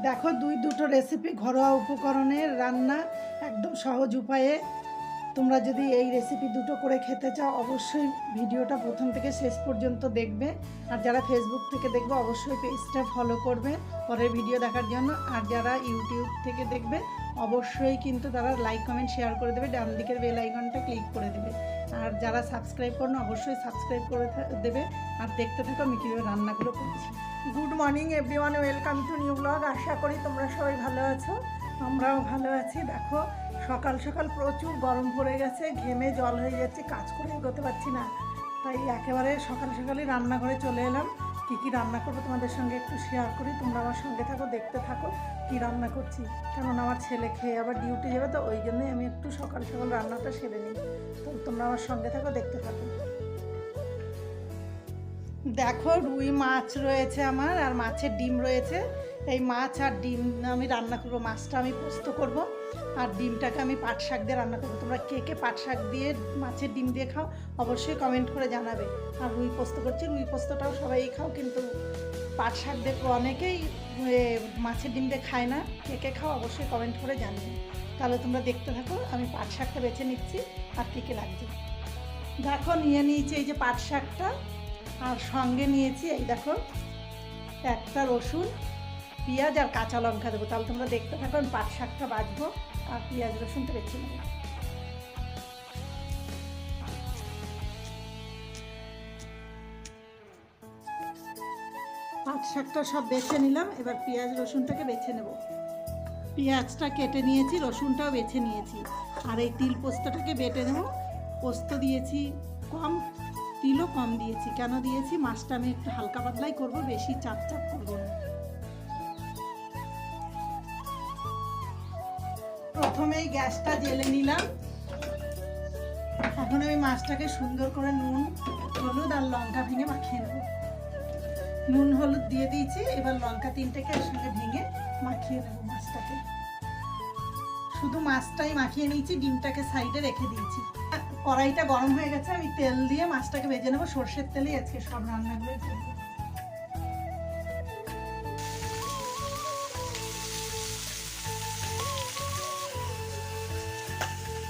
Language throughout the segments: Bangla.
দেখো, দুই দুটো রেসিপি ঘরোয়া উপকরণের রান্না একদম সহজ উপায়ে। তোমরা যদি এই রেসিপি দুটো করে খেতে চাও, অবশ্যই ভিডিওটা প্রথম থেকে শেষ পর্যন্ত দেখবে। আর যারা ফেসবুক থেকে দেখবে, অবশ্যই পেজটা ফলো করবে পরের ভিডিও দেখার জন্য। আর যারা ইউটিউব থেকে দেখবে, অবশ্যই কিন্তু তারা লাইক কমেন্ট শেয়ার করে দেবে। ডান দিকের বেল আইকনটা ক্লিক করে দেবে। আর যারা সাবস্ক্রাইব করো অবশ্যই সাবস্ক্রাইব করে দেবে। আর দেখতে থাকো, আমি কীভাবে রান্নাগুলো করছি। Good morning everyone welcome to new blog আশা করি তোমরা সবাই ভালো আছো। আমরাও ভালো আছি। দেখো, সকাল সকাল প্রচুর গরম পড়ে গেছে। ঘেমে জল হয়ে যাচ্ছে, কাজ করে এগোতে পারছি না। তাই একেবারে সকাল সকালই রান্নাঘরে চলে এলাম। কী কি রান্না করব তোমাদের সঙ্গে একটু শেয়ার করি। তোমরা আমার সঙ্গে থাকো, দেখতে থাকো কি রান্না করছি। কারণ আমার ছেলে খেয়ে আবার ডিউটি যাবে, তো ওই জন্যই আমি একটু সকাল সকাল রান্নাটা সেরে নিই। তো তোমরা আমার সঙ্গে থাকো, দেখতে থাকো। দেখো, রুই মাছ রয়েছে আমার আর মাছের ডিম রয়েছে। এই মাছ আর ডিম আমি রান্না করব, মাছটা আমি পোস্ত করব আর ডিমটাকে আমি পাট শাক দিয়ে রান্না করব। তোমরা কে কে পাট শাক দিয়ে, মাছের ডিম দিয়ে খাও, অবশ্যই কমেন্ট করে জানাবে। আর রুই পোস্ত করছি, রুই পোস্তটাও সবাই খাও, কিন্তু পাট শাক দেখো অনেকেই মাছের ডিম দিয়ে খায় না। কে কে খাও, অবশ্যই কমেন্ট করে জানাবে তাহলে তোমরা দেখতে থাকো, আমি পাট শাকটা বেছে নিচ্ছি আর কী কী লাগছে। দেখো, নিয়ে নিয়েছি এই যে পাট শাকটা। আর সঙ্গে নিয়েছি এই দেখো, একটা রসুন, পেঁয়াজ আর কাঁচা লঙ্কা দেবো। তাহলে তোমরা দেখতে থাকো, আমি পাট শাকটা বাজবো আর পেঁয়াজ রসুনটা বেছে নেব। পাট শাকটা সব বেছে নিলাম, এবার পেঁয়াজ রসুনটাকে বেছে নেব। পেঁয়াজটা কেটে নিয়েছি, রসুনটাও বেছে নিয়েছি। আর এই তিল পোস্তটাকে বেটে নেব। পোস্ত দিয়েছি কম তিলও কম দিয়েছি। কেন দিয়েছি? মাছটা আমি একটু হালকা পাতলাই করব, বেশি চাপ চাপ করব না। প্রথমেই গ্যাসটা জেলে নিলাম। এখন আমি মাছটাকে সুন্দর করে নুন, হলুদ আর লঙ্কা ভেঙে মাখিয়ে নেব। নুন, হলুদ দিয়ে দিয়েছি, এবার লঙ্কা তিনটাকে একসঙ্গে ভেঙে মাখিয়ে নেব মাছটাকে। শুধু মাছটাই মাখিয়ে নিয়েছি, ডিমটাকে সাইডে রেখে দিয়েছি। কড়াইটা গরম হয়ে গেছে, আমি তেল দিয়ে মাছটাকে ভেজে নেব। সর্ষের তেলেই আজকে সব রান্নাগুলো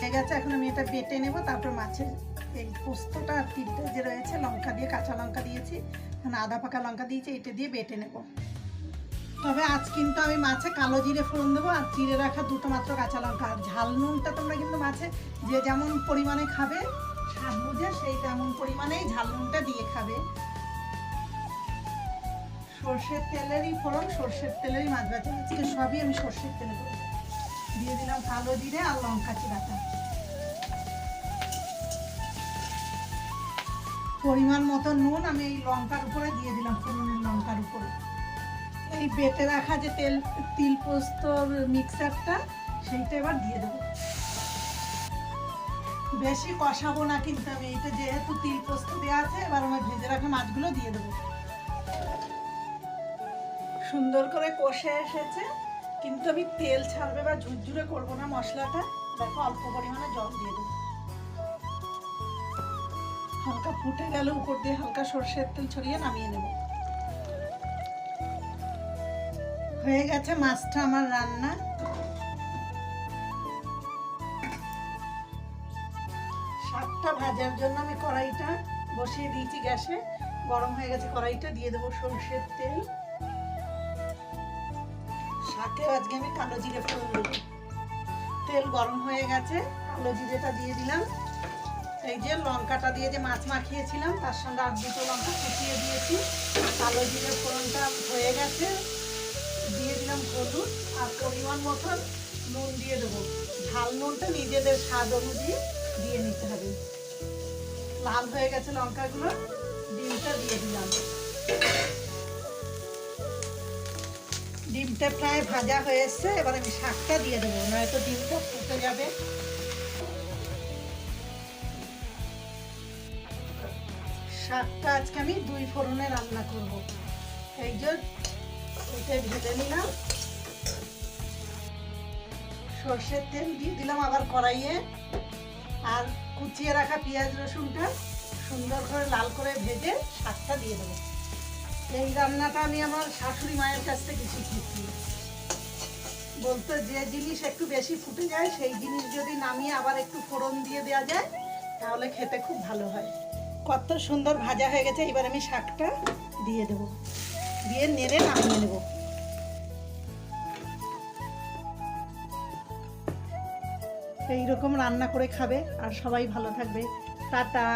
হয়ে গেছে, এখন আমি এটা বেটে নেব, তারপর মাছের এই পোস্তটা আর তিলটা যে রয়েছে, লঙ্কা দিয়ে কাঁচা লঙ্কা দিয়েছি মানে আদা পাকা লঙ্কা দিয়েছি, এটা দিয়ে বেটে নেব। তবে আজ কিন্তু আমি মাছে কালো জিরে ফোড়ন দেবো আর চিড়ে রাখা দুটো মাত্র কাঁচা লঙ্কা। আর ঝাল নুনটা তোমরা কিন্তু মাছে যে যেমন পরিমাণে খাবে, স্বাদ বুঝে সেই তেমন পরিমাণেই ঝাল নুনটা দিয়ে খাবে। সর্ষের তেলেরই ফোড়ন, সর্ষের তেলেরই মাছ ভাজা। আজকে সবই আমি সর্ষের তেলে দিয়ে দিলাম কালো জিরে আর লঙ্কা চিরাটা পরিমাণ মতো নুন আমি এই লঙ্কার উপরে দিয়ে দিলাম, ফোড়নের লঙ্কার উপরে। এই বেটে রাখা যে তেল, তিল পোস্তর মিক্সারটা, সেইটা এবার দিয়ে দেবো। বেশি কষাবো না কিন্তু আমি এইটা যেহেতু তিল পোস্ত দেওয়া আছে, এবার আমি ভেজে রাখা মাছগুলো দিয়ে দেবো। সুন্দর করে কষে এসেছে, কিন্তু আমি তেল ছাড়বে বা ঝুরঝুরে করব না মশলাটা, দেখো অল্প পরিমাণে জল দিয়ে দেবো। হালকা ফুটে গেলে উপর দিয়ে হালকা সর্ষের তেল ছড়িয়ে নামিয়ে নেব। হয়ে গেছে মাছটা আমার রান্না। শাকটা ভাজার জন্য আমি কড়াইটা বসিয়ে দিয়েছি গ্যাসে। গরম হয়ে গেছে কড়াইটা, দিয়ে দেবো সর্ষের তেল। শাকে আজকে আমি কালো জিরে ফোড়ন দেবো। তেল গরম হয়ে গেছে, কালো জিরেটা দিয়ে দিলাম। এই যে লঙ্কাটা দিয়ে যে মাছ মাখিয়েছিলাম, তার সঙ্গে আর দুটো লঙ্কা কুচিয়ে দিয়েছি। কালো জিরে ফোড়নটা হয়ে গেছে। দিয়ে দিলাম হলুদ আর পরিমাণ মতন নুন দিয়ে দেবো। ঝাল নুনটা নিজেদের স্বাদ অনুযায়ী দিয়ে নিতে হবে। লাল হয়ে গেছে লঙ্কাগুলো, ডিমটা দিয়ে দিলাম। ডিমটা প্রায় ভাজা হয়ে এবার আমি শাকটা দিয়ে দেবো, নয়তো ডিমটা ফুটে যাবে। শাকটা আজকে আমি দুই ফোড়নে রান্না করব। এই যে এটা ভেজে নিলাম। সর্ষের তেল দিয়ে দিলাম আবার কড়াইয়ে। আর কুচিয়ে রাখা পেঁয়াজ রসুনটা সুন্দর করে লাল করে ভেজে শাকটা দিয়ে দেবো। এই রান্নাটা আমি আমার শাশুড়ি মায়ের কাছ থেকে শিখেছি। বলতো, যে জিনিস একটু বেশি ফুটে যায়, সেই জিনিস যদি নামিয়ে আবার একটু ফোড়ন দিয়ে দেওয়া যায়, তাহলে খেতে খুব ভালো হয়। কত সুন্দর ভাজা হয়ে গেছে, এবার আমি শাকটা দিয়ে দেবো। দিয়ে নেড়ে নামিয়ে নেব। এইরকম রান্না করে খাবে আর সবাই ভালো থাকবে। টাটা।